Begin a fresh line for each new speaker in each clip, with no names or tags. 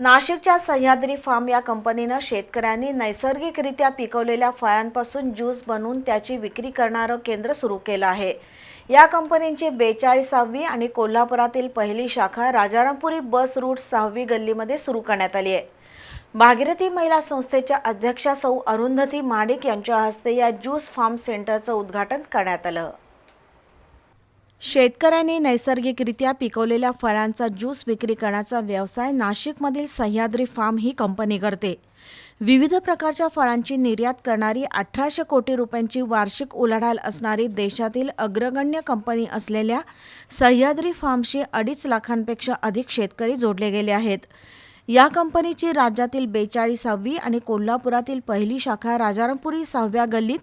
नाशिकच्या सह्याद्री फार्म या कंपनीनं शेतकऱ्यांनी नैसर्गिकरित्या पिकवलेल्या फळांपासून ज्यूस बनवून त्याची विक्री करणारं केंद्र सुरू केलं आहे. या कंपनीची बेचाळीसावी आणि कोल्हापुरातील पहिली शाखा राजारामपुरी बस रूट सहावी गल्लीमध्ये सुरू करण्यात आली आहे. भागीरथी महिला संस्थेच्या अध्यक्षा सौ अरुंधती माडिक यांच्या हस्ते या ज्यूस फार्म सेंटरचं उद्घाटन करण्यात आलं. शेतकऱ्यांनी नैसर्गिकरित्या पिकवलेल्या फळांचा ज्यूस विक्री करण्याचा व्यवसाय नाशिकमधील सह्याद्री फार्म ही कंपनी करते. विविध प्रकारच्या फळांची निर्यात करणारी अठराशे कोटी रुपयांची वार्षिक उलाढाल असणारी देशातील अग्रगण्य कंपनी असलेल्या सह्याद्री फार्मशी अडीच लाखांपेक्षा अधिक शेतकरी जोडले गेले आहेत. या कंपनीची राज्यातील बेचाळीसावी आणि कोल्हापुरातील पहिली शाखा राजारामपुरी सहाव्या गल्लीत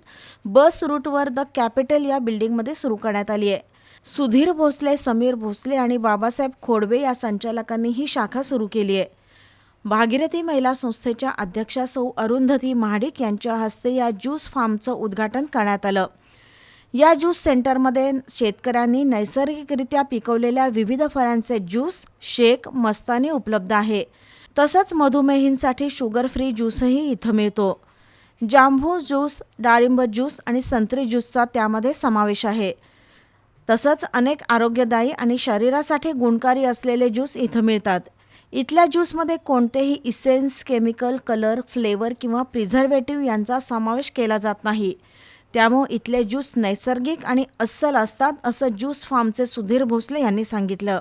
बस रूटवर द कॅपिटल या बिल्डिंगमध्ये सुरू करण्यात आली आहे. सुधीर भोसले समीर भोसले आणि बाबासाहेब खोडवे या संचालकांनी ही शाखा सुरू केली आहे. भागीरथी महिला संस्थेच्या अध्यक्षा सौ अरुंधती महाडिक यांच्या हस्ते या ज्यूस फार्मचं उद्घाटन करण्यात आलं. या ज्यूस सेंटरमध्ये शेतकऱ्यांनी नैसर्गिकरित्या पिकवलेल्या विविध फळांचे ज्यूस शेक मस्तानी उपलब्ध आहे. तसंच मधुमेहींसाठी शुगर फ्री ज्यूसही इथं मिळतो. जांभू ज्यूस डाळिंब ज्यूस आणि संत्री ज्यूसचा त्यामध्ये समावेश आहे. तसंच अनेक आरोग्यदायी आणि शरीरासाठी गुणकारी असलेले ज्यूस इथं मिळतात. इथल्या ज्यूसमध्ये कोणतेही इसेन्स केमिकल कलर फ्लेवर किंवा प्रिझर्वेटिव्ह यांचा समावेश केला जात नाही. त्यामुळे इथले ज्यूस नैसर्गिक आणि अस्सल असतात असं ज्यूस फार्मचे सुधीर भोसले यांनी सांगितलं.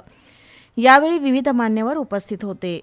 यावेळी विविध मान्यवर उपस्थित होते.